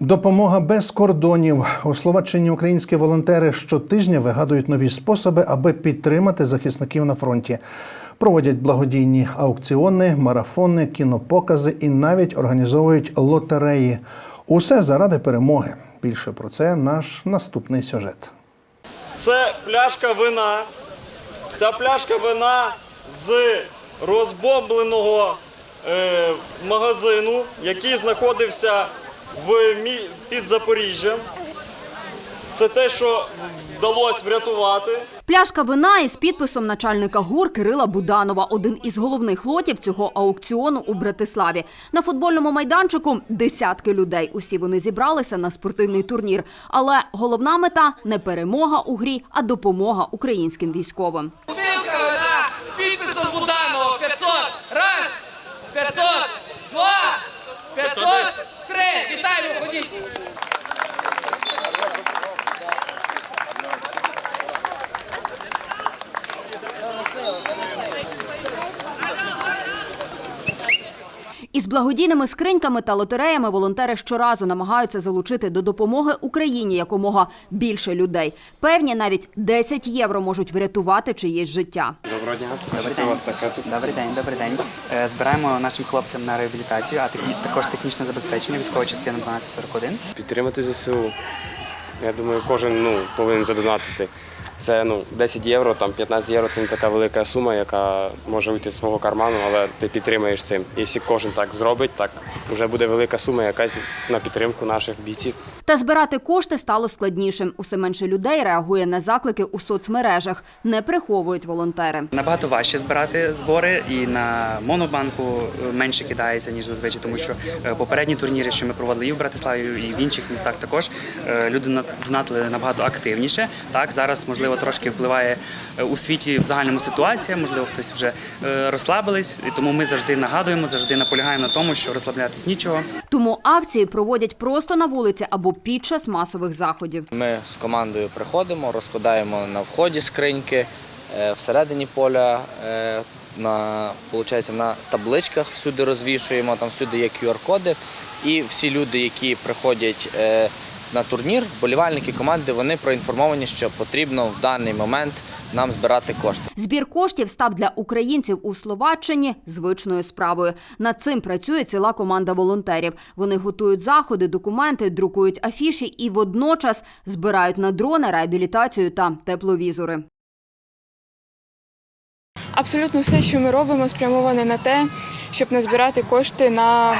Допомога без кордонів у Словаччині українські волонтери щотижня вигадують нові способи, аби підтримати захисників на фронті. Проводять благодійні аукціони, марафони, кінопокази і навіть організовують лотереї. Усе заради перемоги. Більше про це наш наступний сюжет. Це пляшка вина. Ця пляшка вина з розбомбленого е, магазину, який знаходився в мі... під Запоріжжям. Це те, що вдалося врятувати. Пляшка вина із підписом начальника ГУР Кирила Буданова – один із головних лотів цього аукціону у Братиславі. На футбольному майданчику десятки людей. Усі вони зібралися на спортивний турнір. Але головна мета – не перемога у грі, а допомога українським військовим. Із благодійними скриньками та лотереями волонтери щоразу намагаються залучити до допомоги Україні якомога більше людей. Певні навіть 10 євро можуть врятувати чиєсь життя. Доброго дня. Добрий день. вас таке тут? Добрий день, добрий день. Е, Збираємо нашим хлопцям на реабілітацію, а також технічне забезпечення, військова частина 1241. Підтримати ЗСУ. Я думаю, кожен ну, повинен задонатити. Це ну, 10 євро, там 15 євро це не така велика сума, яка може вийти з свого карману, але ти підтримаєш цим. І якщо кожен так зробить, так вже буде велика сума якась на підтримку наших бійців. Та збирати кошти стало складнішим. Усе менше людей реагує на заклики у соцмережах. Не приховують волонтери. Набагато важче збирати збори і на монобанку менше кидається, ніж зазвичай, тому що е, попередні турніри, що ми проводили і в Братиславі, і в інших містах також, е, люди донатили набагато активніше. Так, зараз, можливо, трошки впливає е, у світі в загальному ситуація, можливо, хтось вже е, розслабились, і тому ми завжди нагадуємо, завжди наполягаємо на тому, що розслаблятись нічого. Тому акції проводять просто на вулиці або під час масових заходів. Ми з командою приходимо, розкладаємо на вході скриньки, е, всередині поля, на, получається, на табличках всюди розвішуємо, там всюди є QR-коди. І всі люди, які приходять на турнір, болівальники команди, вони проінформовані, що потрібно в даний момент нам збирати кошти. Збір коштів став для українців у Словаччині звичною справою. Над цим працює ціла команда волонтерів. Вони готують заходи, документи, друкують афіші і водночас збирають на дрони, реабілітацію та тепловізори. Абсолютно все, що ми робимо, спрямоване на те, щоб назбирати кошти на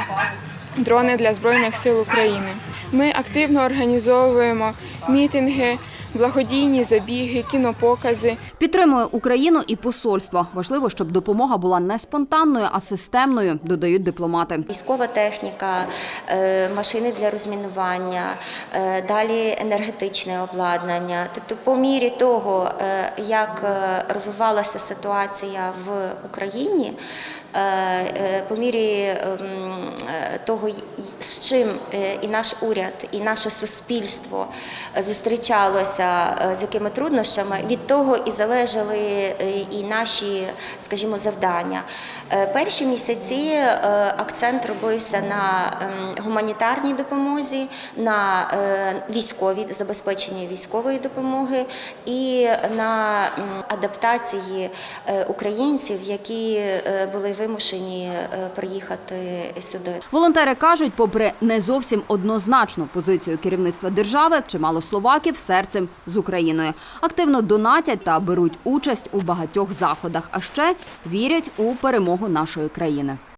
дрони для Збройних сил України. Ми активно організовуємо мітинги, благодійні забіги, кінопокази. Підтримує Україну і посольство. Важливо, щоб допомога була не спонтанною, а системною, додають дипломати. Військова техніка, е, машини для розмінування, е, далі енергетичне обладнання. Тобто, по мірі того, е, як розвивалася ситуація в Україні, по мірі ем, е, того, з чим е, і наш уряд, і наше суспільство е, зустрічалося, е, з якими труднощами, від того і залежали е, і наші, скажімо, завдання. Е, Перші місяці е, акцент робився на ем, гуманітарній допомозі, на е, військовій забезпеченні військової допомоги і на адаптації е, українців, які е, були вимушені е, приїхати сюди. Волонтери кажуть, попри не зовсім однозначну позицію керівництва держави, чимало словаків серцем з Україною активно донатять та беруть участь у багатьох заходах, а ще вірять у перемогу нашої країни.